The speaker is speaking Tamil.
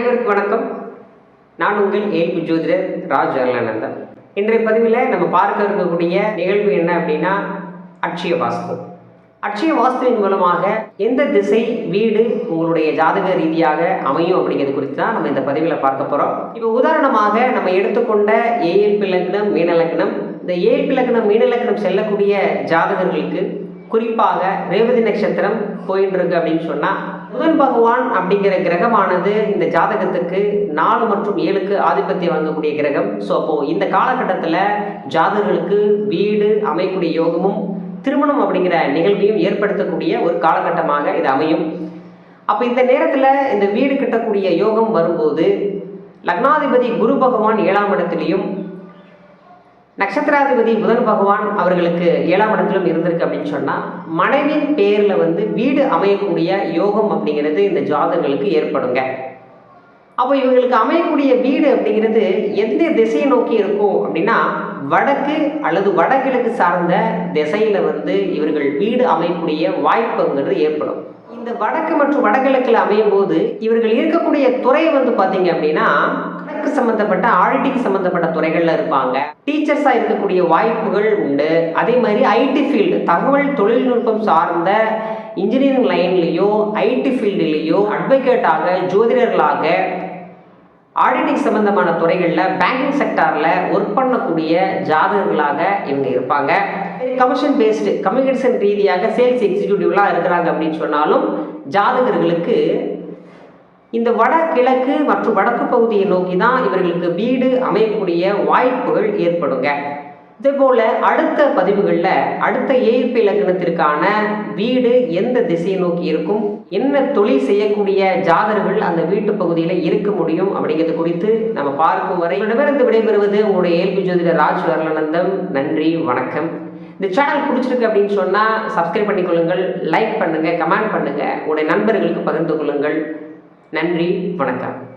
அனைவருக்கும் வணக்கம். நான் உங்கள் ஏன்பு ஜோதிடர் ராஜ் அருளானந்தன். இன்றைய பதிவில் நம்ம பார்க்க இருக்கக்கூடிய நிகழ்வு என்ன அப்படின்னா அட்சய வாஸ்து. அட்சய வாஸ்துவின் மூலமாக எந்த திசை வீடு உங்களுடைய ஜாதக ரீதியாக அமையும் அப்படிங்கிறது குறித்து தான் நம்ம இந்த பதிவில் பார்க்க போகிறோம் இப்போ உதாரணமாக நம்ம எடுத்துக்கொண்ட ஏஎல்பி லக்னம் மீனலக்னம் இந்த ஏஎல்பி லக்னம் மீனலக்னம் செல்லக்கூடிய ஜாதகர்களுக்கு குறிப்பாக ரேவதி நட்சத்திரம் போயின்னு இருக்கு அப்படின்னு சொன்னால் புதன் பகவான் அப்படிங்கிற கிரகமானது இந்த ஜாதகத்துக்கு நாலு மற்றும் ஏழுக்கு ஆதிபத்தியம் வாங்கக்கூடிய கிரகம். ஸோ அப்போது இந்த காலகட்டத்தில் ஜாதகர்களுக்கு வீடு அமையக்கூடிய யோகமும் திருமணம் அப்படிங்கிற நிகழ்வையும் ஏற்படுத்தக்கூடிய ஒரு காலகட்டமாக இது அமையும். அப்போ இந்த நேரத்தில் இந்த வீடு கட்டக்கூடிய யோகம் வரும்போது லக்னாதிபதி குரு பகவான் ஏழாம் இடத்துலையும் நட்சத்திராதிபதி புதன் பகவான் அவர்களுக்கு ஏழாம் இடத்திலும் இருந்திருக்கு அப்படின்னு சொன்னால் மனைவியின் பேரில் வந்து வீடு அமையக்கூடிய யோகம் அப்படிங்கிறது இந்த ஜாதகங்களுக்கு ஏற்படுங்க. அப்போ இவங்களுக்கு அமையக்கூடிய வீடு அப்படிங்கிறது எந்த திசையை நோக்கி இருக்கும் அப்படின்னா வடக்கு அல்லது வடகிழக்கு சார்ந்த திசையில் வந்து இவர்கள் வீடு அமையக்கூடிய வாய்ப்புங்கிறது ஏற்படும். இந்த வடக்கு மற்றும் வடகிழக்கில் அமையும் போது இவர்கள் இருக்கக்கூடிய துறை வந்து பார்த்தீங்க அப்படின்னா கணக்கு சம்மந்தப்பட்ட ஆடிட்டிங் சம்மந்தப்பட்ட துறைகளில் இருப்பாங்க. டீச்சர்ஸாக இருக்கக்கூடிய வாய்ப்புகள் உண்டு. அதே மாதிரி ஐடி ஃபீல்டு தகவல் தொழில்நுட்பம் சார்ந்த இன்ஜினியரிங் லைன்லேயோ ஐடி ஃபீல்டுலேயோ அட்வொகேட்டாக ஜோதிடர்களாக ஆடிட்டிங் சம்பந்தமான துறைகளில் பேங்கிங் செக்டாரில் ஒர்க் பண்ணக்கூடிய ஜாதகர்களாக இவங்க இருப்பாங்க. கமிஷன் பேஸ்டு கம்யூனிகேஷன் ரீதியாக சேல்ஸ் எக்ஸிக்யூட்டிவ்லாம் இருக்கிறாங்க அப்படின்னு சொன்னாலும் ஜாதகர்களுக்கு இந்த வடகிழக்கு மற்றும் வடக்கு பகுதியை நோக்கி தான் இவர்களுக்கு வீடு அமையக்கூடிய வாய்ப்புகள் ஏற்படுங்க. இதேபோல் அடுத்த பதிவுகளில் அடுத்த ஏற்பி இலக்கணத்திற்கான வீடு எந்த திசையை நோக்கி இருக்கும் என்ன தொழில் செய்யக்கூடிய ஜாதகர்கள் அந்த வீட்டு பகுதியில் இருக்க முடியும் அப்படிங்கிறது குறித்து நம்ம பார்க்கும் வரை இடமிருந்து விடைபெறுவது உங்களுடைய ஏல்பி ஜோதிடர் ராஜ் வரலானந்தம். நன்றி வணக்கம். இந்த சேனல் பிடிச்சிருக்கு அப்படின்னு சொன்னால் சப்ஸ்கிரைப் பண்ணிக்கொள்ளுங்கள் லைக் பண்ணுங்கள் கமெண்ட் பண்ணுங்கள் உங்களுடைய நண்பர்களுக்கு பகிர்ந்து கொள்ளுங்கள். நன்றி வணக்கம்.